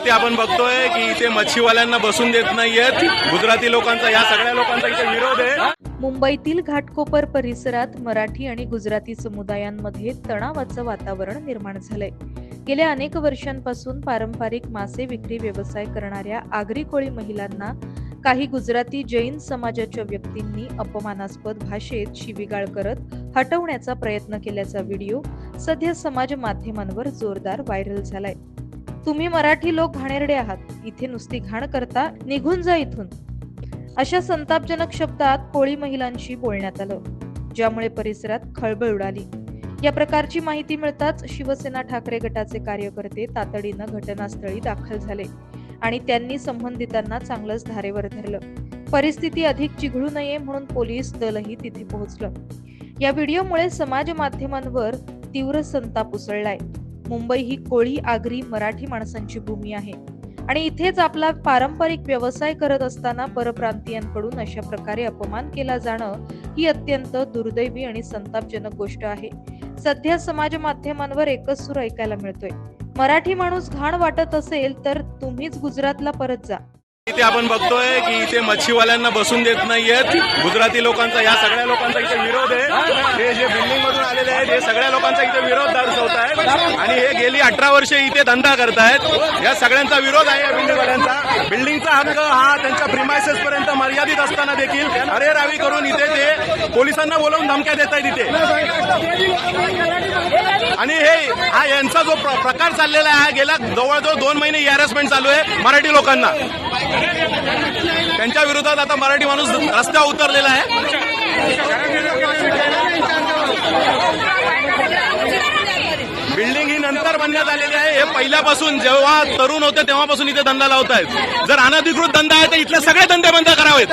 इथे आपण बघतोय की इथे मच्छीवाल्यांना बसून देत नाहीयेत. गुजराती लोकांचा या सगळ्या लोकांचा इथे विरोध आहे. मुंबईतील घाटकोपर परिसरात मराठी आणि गुजराती समुदायांमध्ये तणावाचं वातावरण निर्माण झालंय. गेल्या अनेक वर्षांपासून पारंपरिक मासे विक्री व्यवसाय करणाऱ्या आगरी कोळी महिलांना काही गुजराती जैन समाजाच्या व्यक्तींनी अपमानास्पद भाषेत शिवीगाळ करत हटवण्याचा प्रयत्न केल्याचा व्हिडिओ सध्या समाज माध्यमांवर जोरदार व्हायरल झालाय. तुम्ही मराठी लोक घाणेरडे आहात. इथे नुसती घाण करता निघून जा इथून. अशा संतापजनक शब्दात कोळी महिलांशी बोलण्यात आलं ज्यामुळे परिसरात खळबळ उडाली. या प्रकारची माहिती मिळताच शिवसेना ठाकरे गटाचे कार्यकर्ते तातडीनं घटनास्थळी दाखल झाले आणि त्यांनी संबंधितांना चांगलंच धारेवर धरलं. परिस्थिती अधिक चिघळू नये म्हणून पोलीस दलही तिथे पोहोचलं. या व्हिडिओमुळे समाज माध्यमांवर तीव्र संताप उसळलाय. मुंबई ही कोळी आगरी मराठी माणसांची भूमी आहे. आणि इथेच आपला पारंपरिक व्यवसाय करत असताना परप्रांतीयांकडून अशा प्रकारे अपमान केला जाणं ही अत्यंत दुर्दैवी आणि संतापजनक गोष्ट आहे. सध्या समाज माध्यमांवर एकच सूर ऐकायला मिळतोय. मराठी माणूस घाण वाटत असेल तर तुम्हीच गुजरातला परत जा. इथे आपण बघतोय की इथे मच्छीवाल्यांना बसून देत नाहीयेत. गुजराती लोकांचा या सगळ्या लोकांचा इथे विरोध आहे. हे जे बिल्डिंग मधून आलेले आहेत हे सगळ्या लोकांचा इथे विरोध दर्शवत आहेत. आणि हे गेली अठरा वर्षे इथे धंदा करतायत. या सगळ्यांचा विरोध आहे या बिल्डिंगवाल्यांचा बिल्डिंगचा हक्क हा त्यांच्या प्रिमायसेस पर्यंत मर्यादित असताना देखील अरेरावी करून इथे ते पोलिसांना बोलवून धमक्या देत आहेत इथे आणि हे हा यांचा जो प्र- प्रकार चाललेला आहे हा गेला जवळजवळ दोन महिने हॅरेसमेंट चालू आहे मराठी लोकांना. त्यांच्या विरोधात आता मराठी माणूस रस्त्यावर उतरलेला आहे. बिल्डिंग ही नंतर बनण्यात आलेली आहे. हे पहिल्यापासून जेव्हा तरुण होते तेव्हापासून इथे धंदा लावत आहेत जर अनधिकृत धंदा आहे तर इथले सगळे धंदे बंद करावेत.